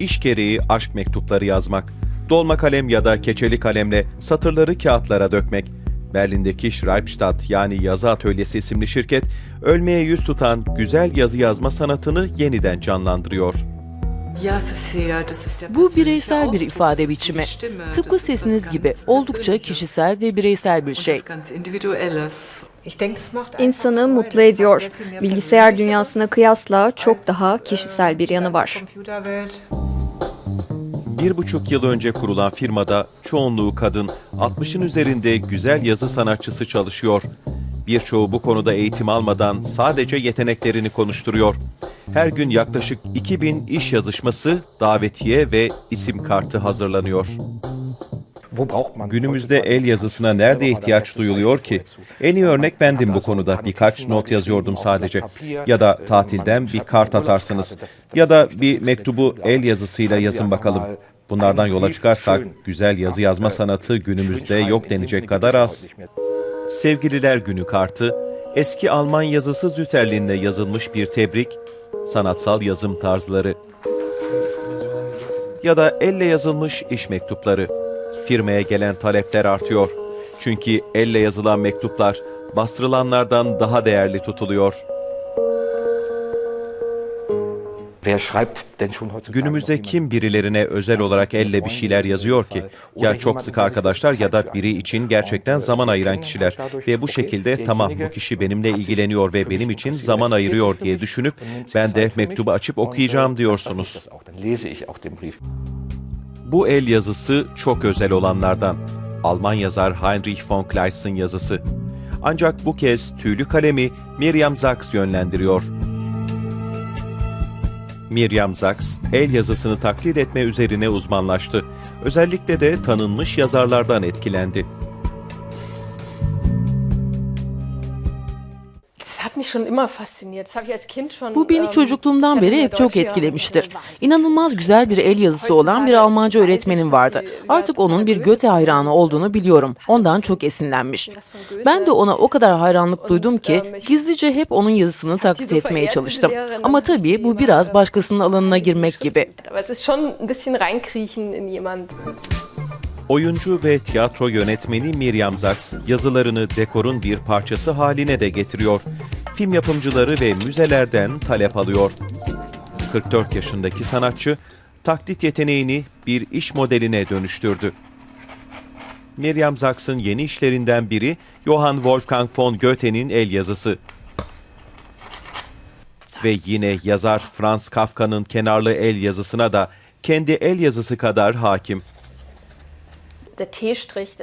iş gereği aşk mektupları yazmak. Dolma kalem ya da keçeli kalemle satırları kağıtlara dökmek. Berlin'deki Schreibstadt yani yazı atölyesi isimli şirket, ölmeye yüz tutan güzel yazı yazma sanatını yeniden canlandırıyor. Bu bireysel bir ifade biçimi. Tıpkı sesiniz gibi oldukça kişisel ve bireysel bir şey. İnsanı mutlu ediyor. Bilgisayar dünyasına kıyasla çok daha kişisel bir yanı var. Bir buçuk yıl önce kurulan firmada çoğunluğu kadın, 60'ın üzerinde güzel yazı sanatçısı çalışıyor. Birçoğu bu konuda eğitim almadan sadece yeteneklerini konuşturuyor. Her gün yaklaşık 2000 iş yazışması, davetiye ve isim kartı hazırlanıyor. Günümüzde el yazısına nerede ihtiyaç duyuluyor ki? En iyi örnek bendim bu konuda. Birkaç not yazıyordum sadece. Ya da tatilden bir kart atarsınız. Ya da bir mektubu el yazısıyla yazın bakalım. Bunlardan yola çıkarsak güzel yazı yazma sanatı günümüzde yok denecek kadar az. Sevgililer Günü kartı, eski Alman yazısı Züterlin'le yazılmış bir tebrik, sanatsal yazım tarzları ya da elle yazılmış iş mektupları. Firmaya gelen talepler artıyor. Çünkü elle yazılan mektuplar bastırılanlardan daha değerli tutuluyor. Günümüzde kim birilerine özel olarak elle bir şeyler yazıyor ki? Ya çok sık arkadaşlar ya da biri için gerçekten zaman ayıran kişiler. Ve bu şekilde tamam bu kişi benimle ilgileniyor ve benim için zaman ayırıyor diye düşünüp ben de mektubu açıp okuyacağım diyorsunuz. Bu el yazısı çok özel olanlardan. Alman yazar Heinrich von Kleist'in yazısı. Ancak bu kez tüylü kalemi Miriam Sachs yönlendiriyor. Miriam Sachs, el yazısını taklit etme üzerine uzmanlaştı. Özellikle de tanınmış yazarlardan etkilendi. Bu beni çocukluğumdan beri hep çok etkilemiştir. İnanılmaz güzel bir el yazısı olan bir Almanca öğretmenim vardı. Artık onun bir Goethe hayranı olduğunu biliyorum. Ondan çok esinlenmiş. Ben de ona o kadar hayranlık duydum ki gizlice hep onun yazısını taklit etmeye çalıştım. Ama tabii bu biraz başkasının alanına girmek gibi. Oyuncu ve tiyatro yönetmeni Miriam Sachs yazılarını dekorun bir parçası haline de getiriyor. Film yapımcıları ve müzelerden talep alıyor. 44 yaşındaki sanatçı taklit yeteneğini bir iş modeline dönüştürdü. Miriam Sachs'ın yeni işlerinden biri Johann Wolfgang von Goethe'nin el yazısı. Ve yine yazar Franz Kafka'nın kenarlı el yazısına da kendi el yazısı kadar hakim.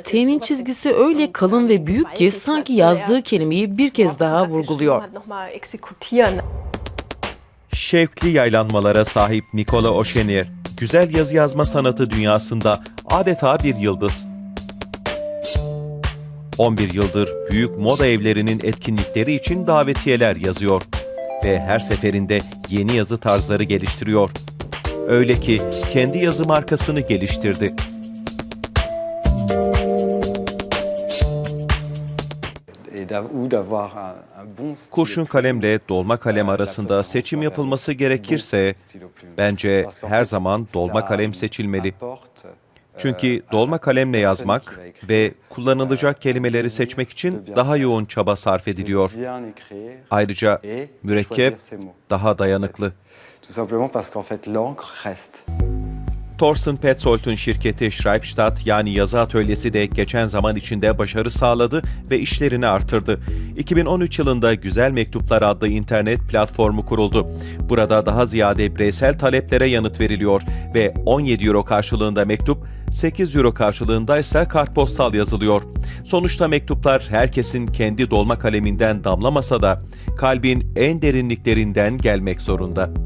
T'nin çizgisi öyle kalın ve büyük ki sanki yazdığı kelimeyi bir kez daha vurguluyor. Şevkli yaylanmalara sahip Nikola Oşenir, güzel yazı yazma sanatı dünyasında adeta bir yıldız. 11 yıldır büyük moda evlerinin etkinlikleri için davetiyeler yazıyor ve her seferinde yeni yazı tarzları geliştiriyor. Öyle ki kendi yazı markasını geliştirdi. Kurşun kalemle dolma kalem arasında seçim yapılması gerekirse bence her zaman dolma kalem seçilmeli. Çünkü dolma kalemle yazmak ve kullanılacak kelimeleri seçmek için daha yoğun çaba sarf ediliyor. Ayrıca mürekkep daha dayanıklı. Thorsten Petzold'un şirketi Schreibstadt yani yazı atölyesi de geçen zaman içinde başarı sağladı ve işlerini artırdı. 2013 yılında Güzel Mektuplar adlı internet platformu kuruldu. Burada daha ziyade bireysel taleplere yanıt veriliyor ve 17 euro karşılığında mektup, 8 euro karşılığında ise kartpostal yazılıyor. Sonuçta mektuplar herkesin kendi dolma kaleminden damlamasa da kalbin en derinliklerinden gelmek zorunda.